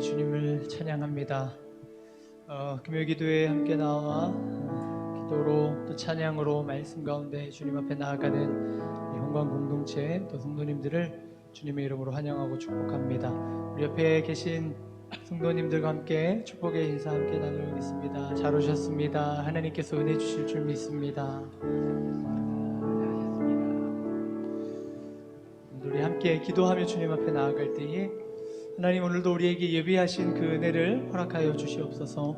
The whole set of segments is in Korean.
우리 주님을 찬양합니다. 어, 금요 기도에 함께 나와 어, 기도로 또 찬양으로 말씀 가운데 주님 앞에 나아가는 이 hon관 공동체 또 성도님들을 주님의 이름으로 환영하고 축복합니다. 우리 옆에 계신 성도님들과 함께 축복의 인사 함께 나누겠습니다. 잘 오셨습니다. 하나님께서 은혜 주실 줄 믿습니다. 우리 함께 기도하며 주님 앞에 나아갈 때에 하나님 오늘도 우리에게 예비하신 그 은혜를 허락하여 주시옵소서.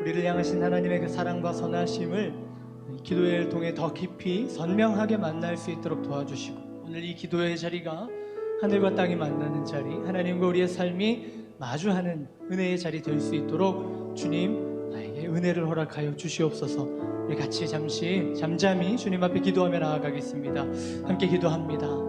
우리를 향하신 하나님의 그 사랑과 선하심을 이 기도회를 통해 더 깊이 선명하게 만날 수 있도록 도와주시고 오늘 이 기도회의 자리가 하늘과 땅이 만나는 자리, 하나님과 우리의 삶이 마주하는 은혜의 자리 될 수 있도록 주님 나에게 은혜를 허락하여 주시옵소서. 우리 같이 잠시 잠잠히 주님 앞에 기도하며 나아가겠습니다. 함께 기도합니다.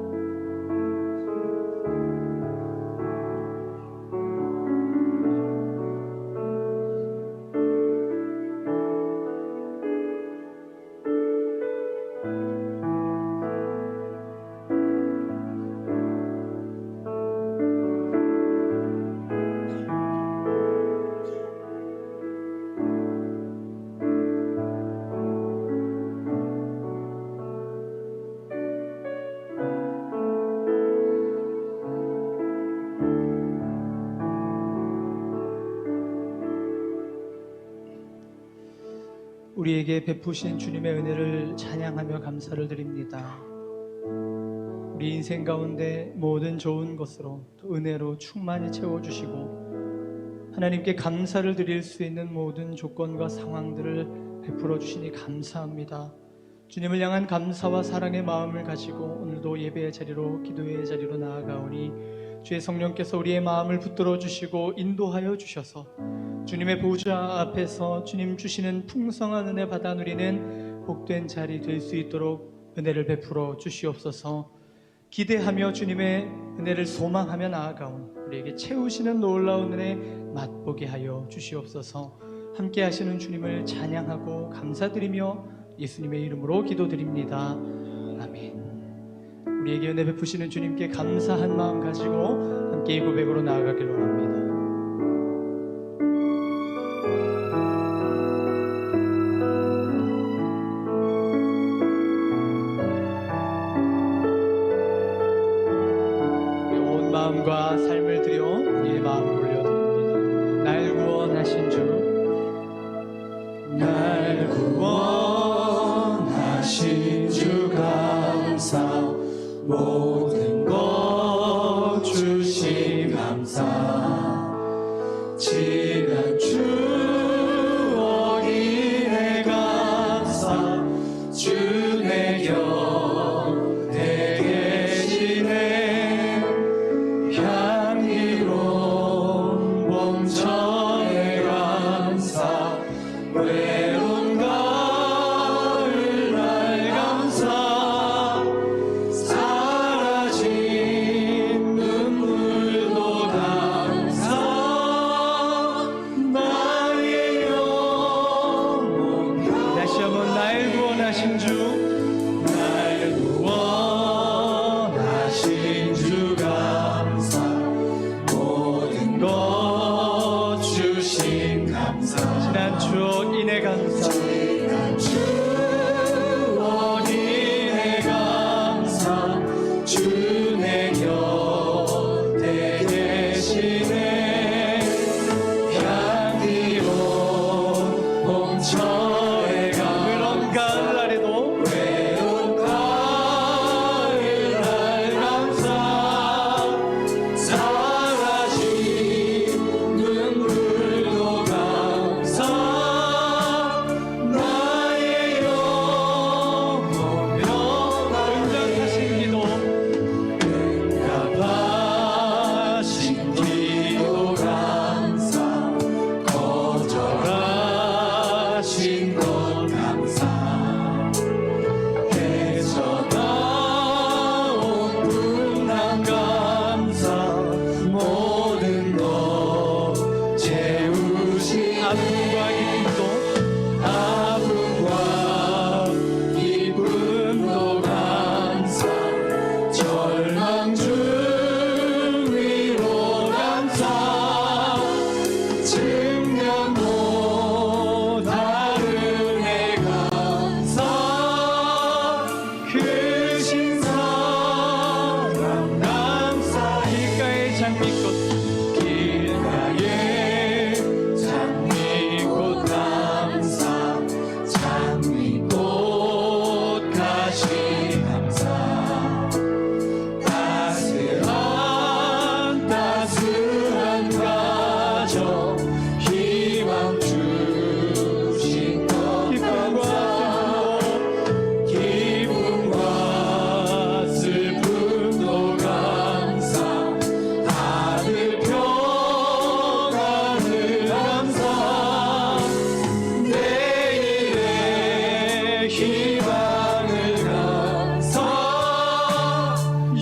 우리에게 베푸신 주님의 은혜를 찬양하며 감사를 드립니다. 우리 인생 가운데 모든 좋은 것으로 또 은혜로 충만히 채워주시고 하나님께 감사를 드릴 수 있는 모든 조건과 상황들을 베풀어 주시니 감사합니다. 주님을 향한 감사와 사랑의 마음을 가지고 오늘도 예배의 자리로 기도의 자리로 나아가오니 주의 성령께서 우리의 마음을 붙들어 주시고 인도하여 주셔서 주님의 보좌 앞에서 주님 주시는 풍성한 은혜 받아 누리는 복된 자리 될 수 있도록 은혜를 베풀어 주시옵소서. 기대하며 주님의 은혜를 소망하며 나아가온 우리에게 채우시는 놀라운 은혜 맛보게 하여 주시옵소서. 함께 하시는 주님을 찬양하고 감사드리며 예수님의 이름으로 기도드립니다. 우리에게 은혜 베푸시는 주님께 감사한 마음 가지고 함께 이 고백으로 나아가길 원합니다. 감사,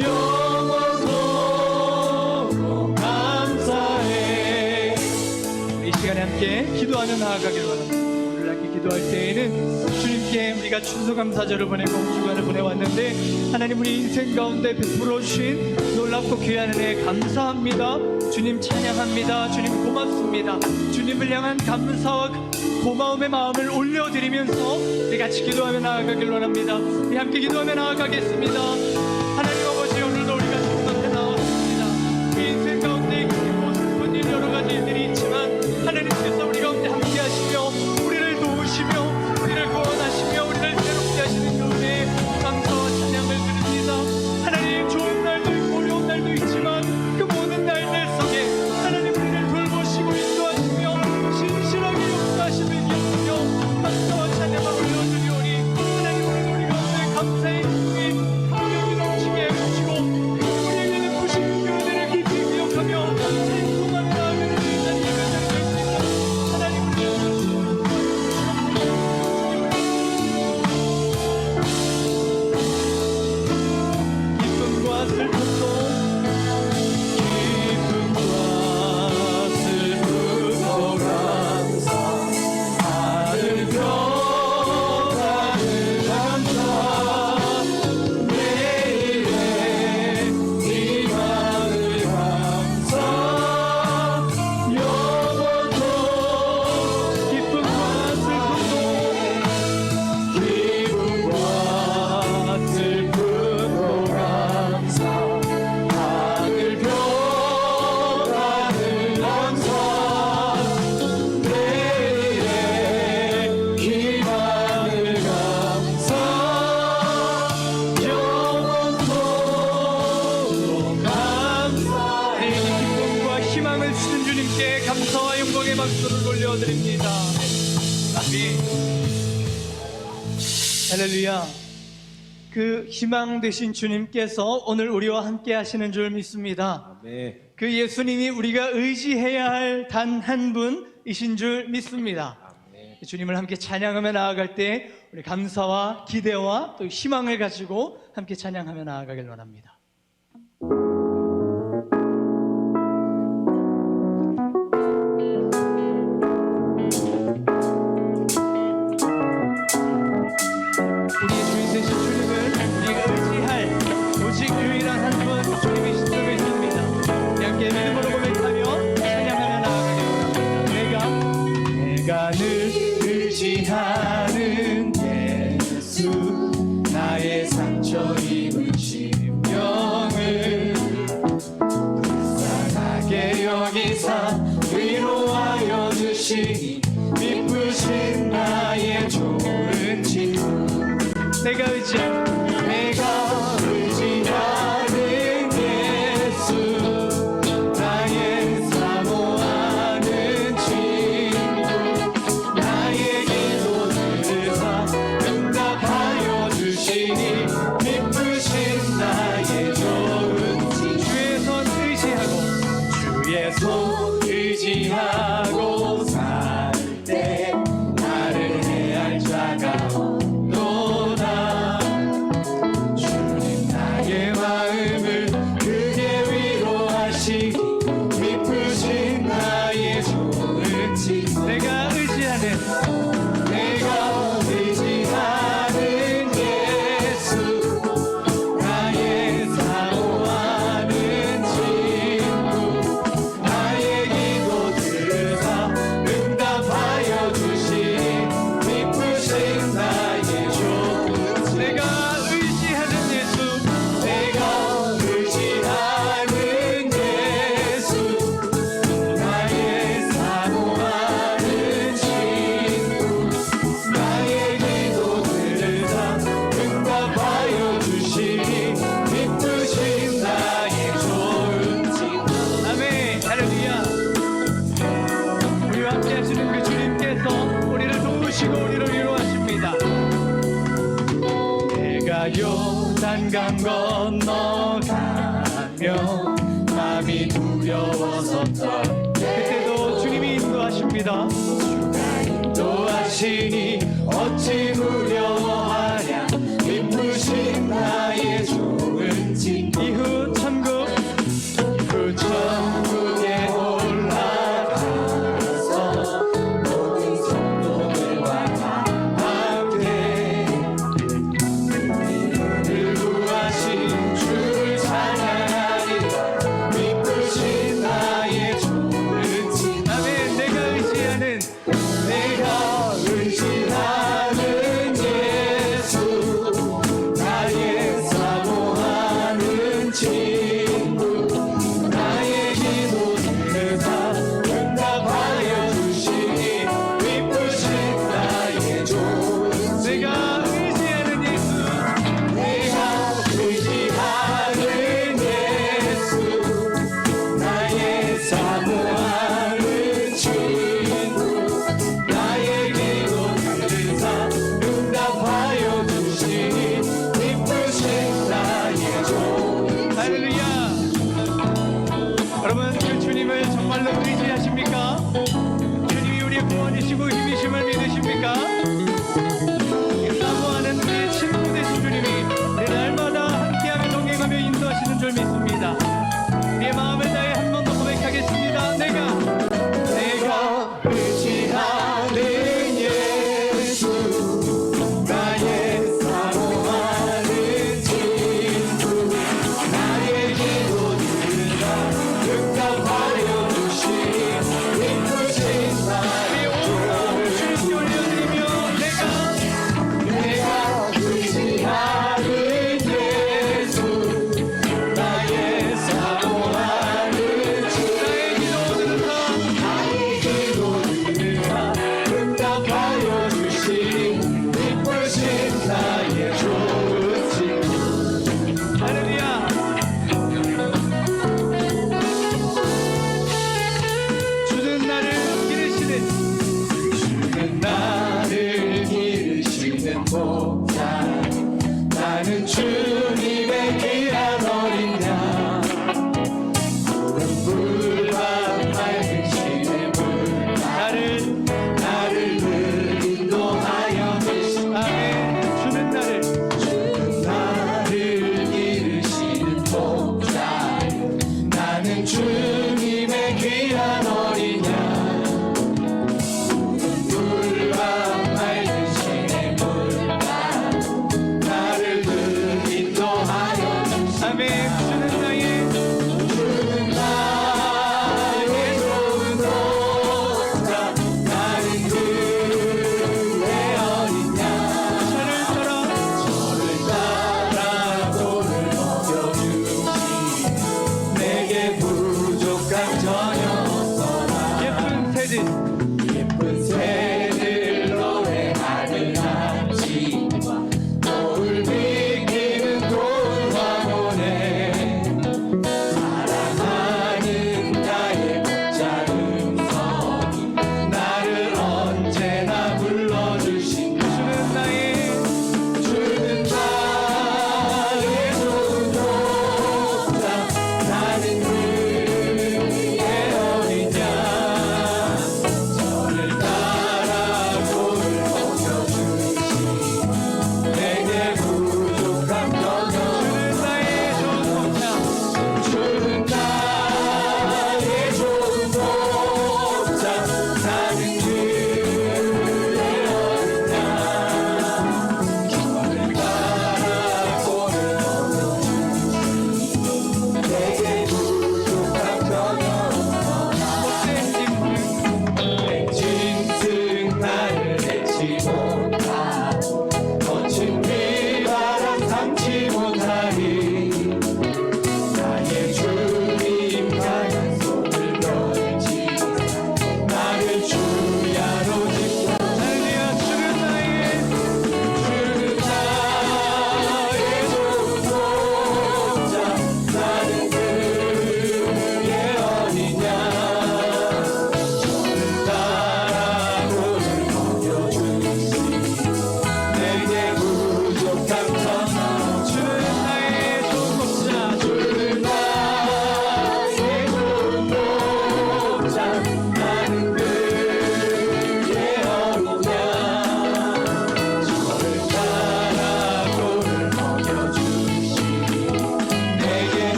영원토록 감사해 이 시간에 함께 기도하며 나아가길 바랍니다. 오늘 함께 기도할 때에는 주님께 우리가 춘소감사절을 보내고 주간을 보내왔는데 하나님 우리 인생 가운데 베풀어 주신 놀랍고 귀한 은혜 감사합니다 주님 찬양합니다 주님 고맙습니다 주님을 향한 감사와 고마움의 마음을 올려드리면서 우리 같이 기도하며 나아가길 원합니다. 우리 함께 기도하며 나아가겠습니다. 그 희망 되신 주님께서 오늘 우리와 함께 하시는 줄 믿습니다. 아멘. 그 예수님이 우리가 의지해야 할 단 한 분이신 줄 믿습니다. 아멘. 주님을 함께 찬양하며 나아갈 때 우리 감사와 기대와 또 희망을 가지고 함께 찬양하며 나아가길 원합니다. joy. 한강 건너가며 남이 두려워섰다 그때도 주님이 인도하십니다. 주가 인도하시니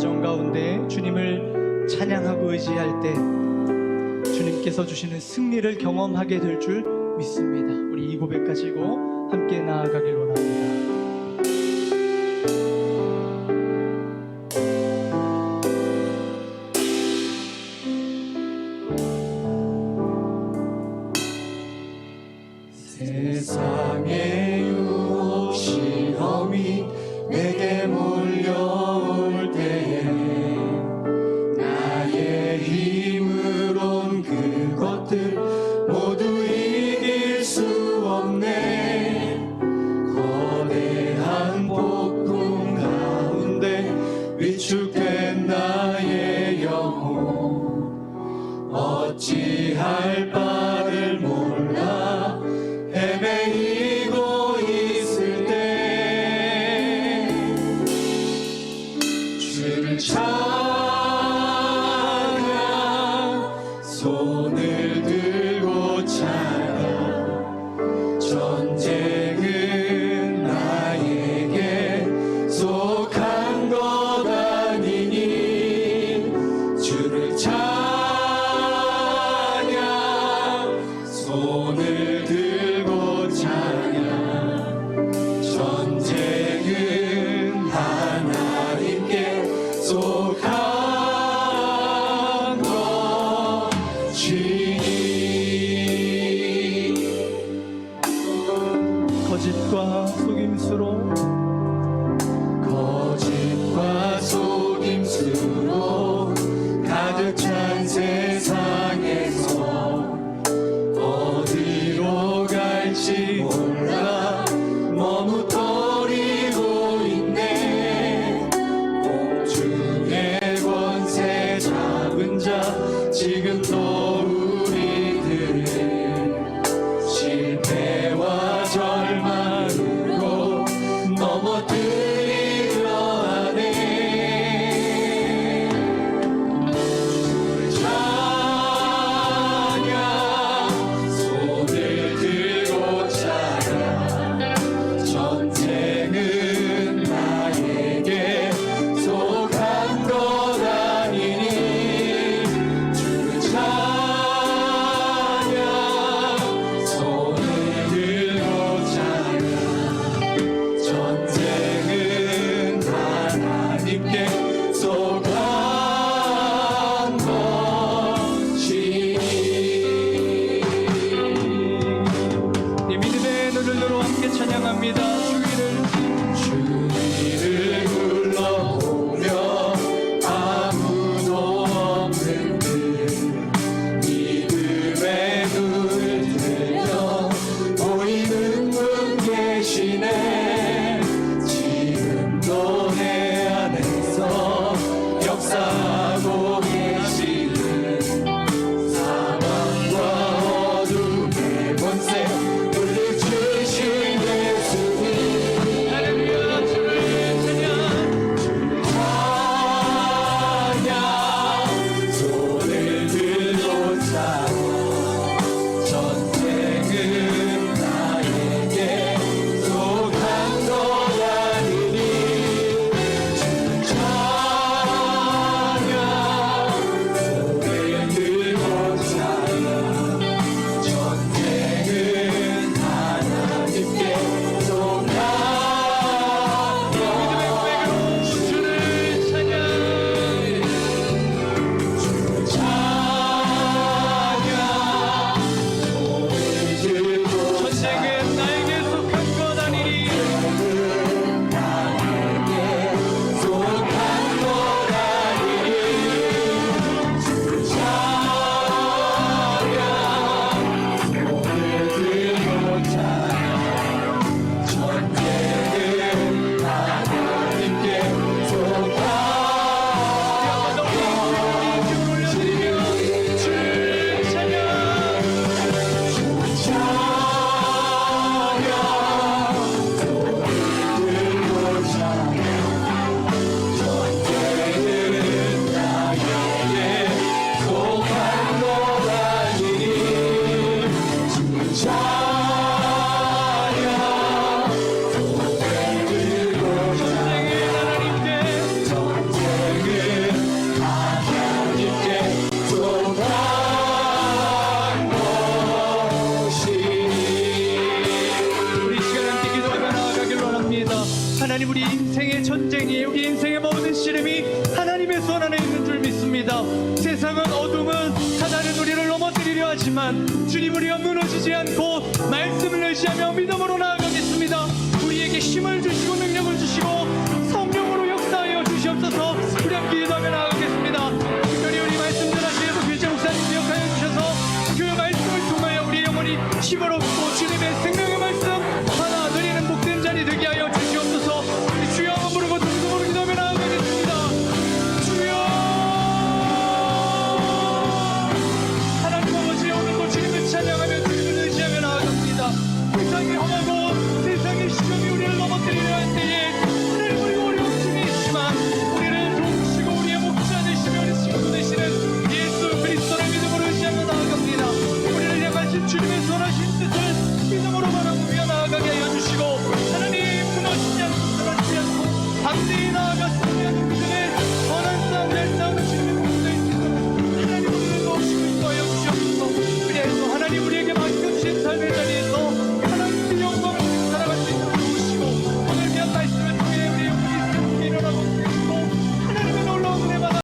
과정 가운데 주님을 찬양하고 의지할 때 주님께서 주시는 승리를 경험하게 될 줄 믿습니다. 우리 이 고백 가지고 함께 나아가길 원합니다.